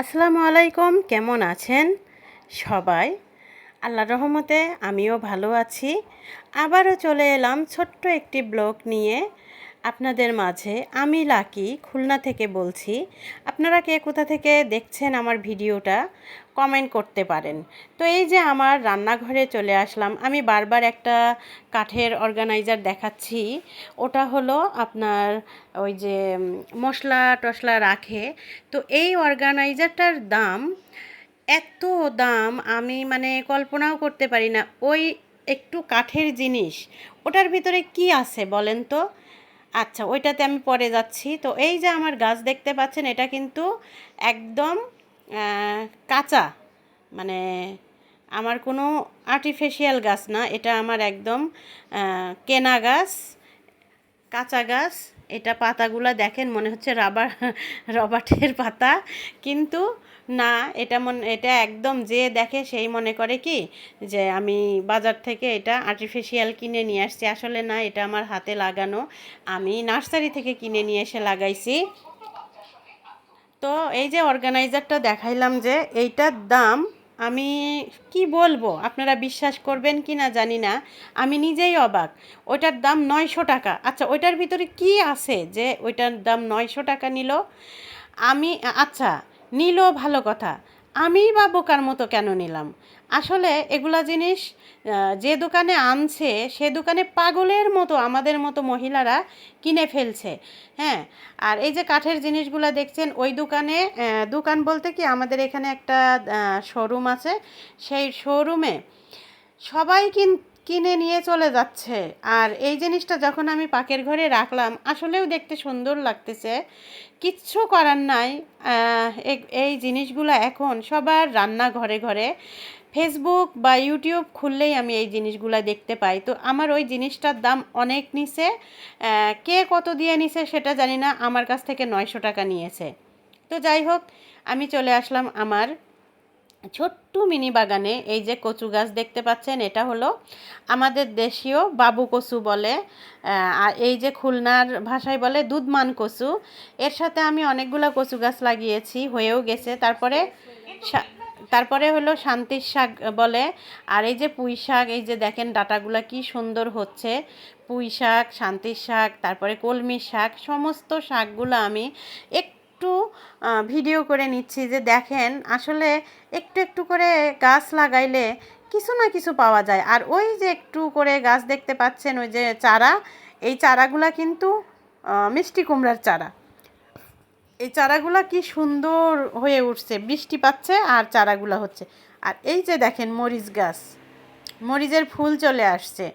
আসসালামু আলাইকুম, কেমন আছেন সবাই? আল্লাহ রহমতে আমিও ভালো আছি। আবারও চলে এলাম ছোট্ট একটি ব্লগ নিয়ে। আপনাদের মাঝে আমি লাকি, খুলনা থেকে বলছি। আপনারা কে, কোথা থেকে দেখছেন আমার ভিডিওটা কমেন্ট করতে পারেন। তো এই যে আমার রান্নাঘরে চলে আসলাম, আমি বারবার একটা কাঠের অর্গানাইজার দেখাচ্ছি। ওটা হলো আপনার ওই যে মশলা টশলা রাখে। তো এই অর্গানাইজারটার দাম, এত দাম আমি মানে কল্পনাও করতে পারি না। ওই একটু কাঠের জিনিস, ওটার ভিতরে কি আছে বলেন তো? আচ্ছা ওইটাতে আমি পরে যাচ্ছি। তো এই যে আমার গাছ দেখতে পাচ্ছেন, এটা কিন্তু একদম কাঁচা। মানে আমার কোনো আর্টিফিশিয়াল গাছ না, এটা আমার একদম কেনা গাছ, কাঁচা গাছ। এটা পাতাগুলো দেখেন, মনে হচ্ছে রাবার রবাটের পাতা। কিন্তু না, এটা মন, এটা একদম যে দেখে সেই মনে করে কি, যে আমি বাজার থেকে এটা আর্টিফিশিয়াল কিনে নিয়ে আসছি। আসলে না, এটা আমার হাতে লাগানো। আমি নার্সারি থেকে কিনে নিয়ে এসে লাগাইছি। তো এই যে অর্গানাইজারটা দেখাইলাম যে, এইটার দাম আমি কি বলব? আপনারা বিশ্বাস করবেন কি না জানি না। আমি নিজেই অবাক। ওইটার দাম নয়শো টাকা। আচ্ছা ওইটার ভিতরে কি আছে যে ওইটার দাম নয়শো টাকা নিল? আমি আচ্ছা নিল ভালো কথা। আমি বা বোকার মতো কেন নিলাম? আসলে এগুলা জিনিস যে দোকানে আনছে, সে দোকানে পাগলের মতো, আমাদের মতো মহিলারা কিনে ফেলছে। হ্যাঁ আর এই যে কাঠের জিনিসগুলো দেখছেন, ওই দোকানে দোকান বলতে কি আমাদের এখানে একটা শোরুম আছে। সেই শোরুমে সবাই কিন, কিনে নিয়ে চলে যাচ্ছে। আর এই জিনিসটা যখন আমি পাকের ঘরে রাখলাম, আসলেও দেখতে সুন্দর লাগতেছে। কিচ্ছু করার নাই। এই জিনিসগুলো এখন সবার রান্না ঘরে ঘরে। ফেসবুক বা ইউটিউব খুললেই আমি এই জিনিসগুলো দেখতে পাই। তো আমার ওই জিনিসটার দাম অনেক নিছে। কে কত দিয়ে নিছে সেটা জানি না। আমার কাছ থেকে নয়শো টাকা নিয়েছে। তো যাই হোক, আমি চলে আসলাম আমার ছোট্ট মিনি বাগানে। এই যে কচু গাছ দেখতে পাচ্ছেন, এটা হলো আমাদের দেশীয় বাবু কচু বলে। আর এই যে খুলনার ভাষায় বলে দুধমান কচু। এর সাথে আমি অনেকগুলো কচু গাছ লাগিয়েছি, হয়েও গেছে। তারপরে তারপরে হলো শান্তির শাক বলে, আর এই যে পুঁই শাক, এই যে দেখেন ডাটাগুলা কি সুন্দর হচ্ছে। পুঁই শাক শান্তির শাক, তারপরে কলমি শাক, সমস্ত শাকগুলো আমি একটু ভিডিও করে নিচ্ছি যে দেখেন আসলে একটু একটু করে গাছ লাগাইলে কিছু না কিছু পাওয়া যায়। আর ওই যে একটু করে গাছ দেখতে পাচ্ছেন, ওই যে চারা, এই চারাগুলা কিন্তু মিষ্টি কুমড়ার চারা। এই চারাগুলা কি সুন্দর হয়ে উঠছে, বৃষ্টি পাচ্ছে আর চারাগুলা হচ্ছে। আর এই যে দেখেন মরিচ গাছ, মরিচের ফুল চলে আসছে।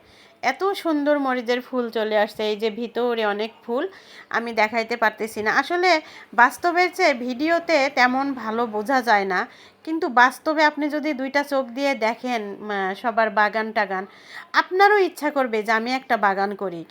এত সুন্দর মরিচের ফুল চলে আসছে, এই যে ভিতরে অনেক ফুল, আমি দেখাইতে পারতেছি না। আসলে বাস্তবের চেয়ে ভিডিওতে তেমন ভালো বোঝা যায় না, কিন্তু বাস্তবে আপনি যদি দুইটা চোখ দিয়ে দেখেন সবার বাগান টাগান আপনারও ইচ্ছা করবে যে আমি একটা বাগান করি।